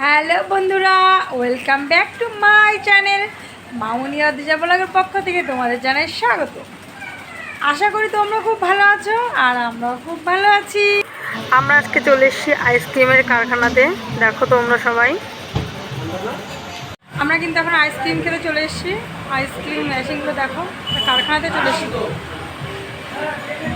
Hello বন্ধুরা, welcome back to my channel Mamuni Adija ব্লগের পক্ষ থেকে তোমাদের জানাই স্বাগত। আশা করি তোমরা খুব ভালো আছো আর আমরাও খুব ভালো আছি। আমরা আজকে চলে এসেছি আইসক্রিমের কারখানাতে, দেখো তোমরা সবাই। আমরা কিন্তু এখন আইসক্রিম খেতে চলে এসেছি। আইসক্রিম, মেশিনগুলো দেখো, কারখানাতে চলে এসেছি।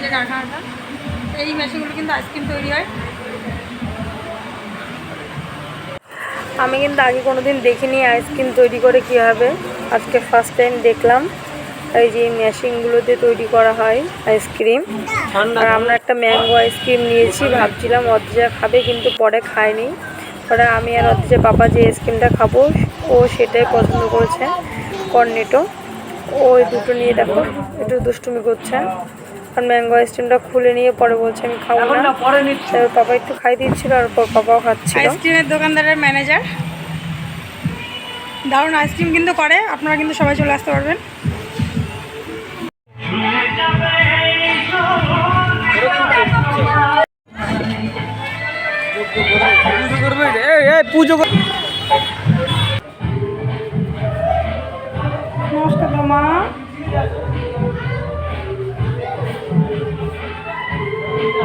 যে কারখানাটা এই মেশিনগুলো কিন্তু আইসক্রিম তৈরি হয়। আমি কিন্তু আগে কোনো দিন দেখিনি আইসক্রিম তৈরি করে কীভাবে আজকে ফার্স্ট টাইম দেখলাম এই যে মেশিনগুলোতে তৈরি করা হয় আইসক্রিম। আর আমরা একটা ম্যাঙ্গো আইসক্রিম নিয়েছি ভাবছিলাম অর্ধেজা খাবে কিন্তু পরে খায়নি পরে আমি আর অর্ধেজা পাপা যে আইসক্রিমটা খাব ও সেটাই পছন্দ করেছে কর্নেটো ও ওই দুটো নিয়ে দেখো একটু দুষ্টুমি করছে। আর ম্যাঙ্গো আইসক্রিমটা খুলে নিয়ে পরে বলছে আমি খাব না। তাই ওর পাপা একটু খাই দিচ্ছিল আর ওর পাপাও খাচ্ছিল। আইসক্রিমের দোকানদারের ম্যানেজার দারুণ আইসক্রিম কিন্তু করে আপনারা কিন্তু সবাই চলে আসতে পারবেন। পুজো করবে এই পুজো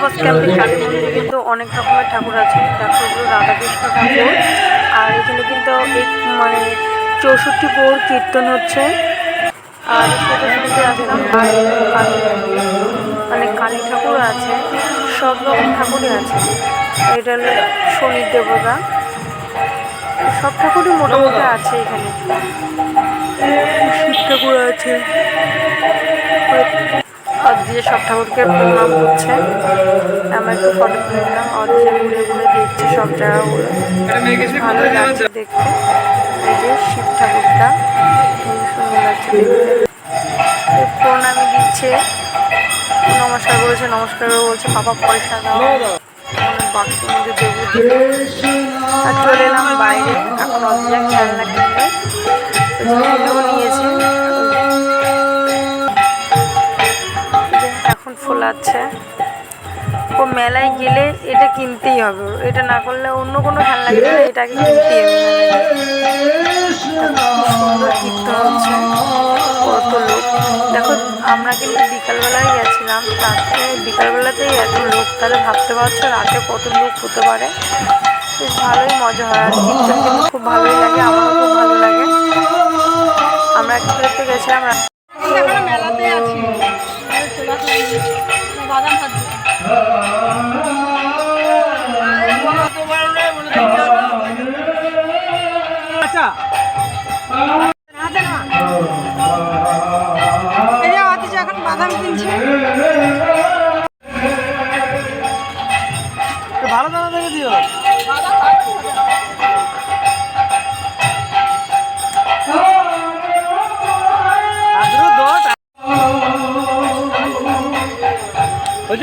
বাস ক্যাম্পে কালী কিন্তু অনেক রকমের ঠাকুর আছে। দেখো এগুলো রাধাকৃষ্ণ ঠাকুর। আর এখানে কিন্তু মানে চৌষট্টি পৌর কীর্তন হচ্ছে। আর শুনতে আসলাম মানে কালী ঠাকুর আছে, সব রকম ঠাকুরই আছে। এটা হলো শনির দেবতা। সব ঠাকুরই মোটামুটি আছে এখানে। শিব ঠাকুর আছে অদ্রিজে সব ঠাকুরকে প্রণাম করছে। আমরা একটু ফটো তুলে নিলাম। অদ্রিজে ঘুরে ঘুরে দেখছে সব জায়গাগুলো ভালো লাগছে দেখতে। এই যে শিব ঠাকুরটা। খুবই সুন্দর লাগছে দেখতে। প্রণামী দিচ্ছে নমস্কার বলেছে নমস্কার বলছে পাপা পয়সা দাও বাক্সের মধ্যে দেবো। আর চলে এলাম বাইরে। এখন অদ্রিজা খেলনা কিনবে। নিয়েছে। এখন ফোলাচ্ছে। ও মেলায় গেলে এটা কিনতেই হবে। এটা না করলে অন্য কোনো খেলনা কিনলে এটাকে কিনতেই হবে। সুন্দর হচ্ছে। কত লোক। দেখো, আমরা কিন্তু বিকালবেলায় গেছিলাম। তাতে বিকালবেলাতেই এত লোক। তাহলে ভাবতে পারছ, রাতে কত লোক হতে পারে? বেশ ভালোই মজা হয়। আর কীর্তন কিন্তু খুব ভালোই লাগে, আমারও খুব ভালো লাগে। আমরা একটু গেছিলাম মেলাতে আছি বাদাম খাচ্ছি আচ্ছা এখন বাদাম কিনছে।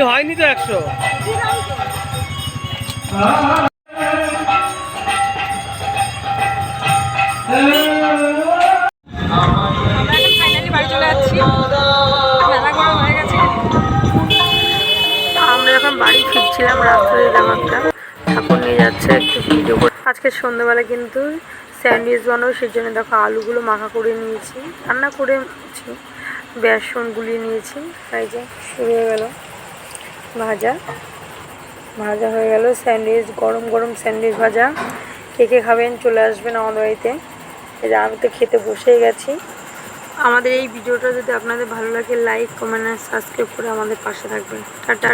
হয়নি তো একশো। আমরা বাড়ি করা রাত্রে ঠাকুর নিয়ে যাচ্ছে করে। আজকে সন্ধ্যাবেলা কিন্তু স্যান্ডউইচ বানাবো, সেই জন্য দেখো আলুগুলো মাখা করে নিয়েছি। রান্না করেছি বেসন গুলিয়ে নিয়েছি তাই যে, শুরু হয়ে গেল। ভাজা। ভাজা হয়ে গেল স্যান্ডউইচ, গরম গরম স্যান্ডউইচ ভাজা। কে কে খাবেন চলে আসবেন আমাদের বাড়িতে। যে আমি তো খেতে বসেই গেছি। আমাদের এই ভিডিওটা যদি আপনাদের ভালো লাগে লাইক কমেন্ট আর সাবস্ক্রাইব করে আমাদের পাশে থাকবেন। টাটা।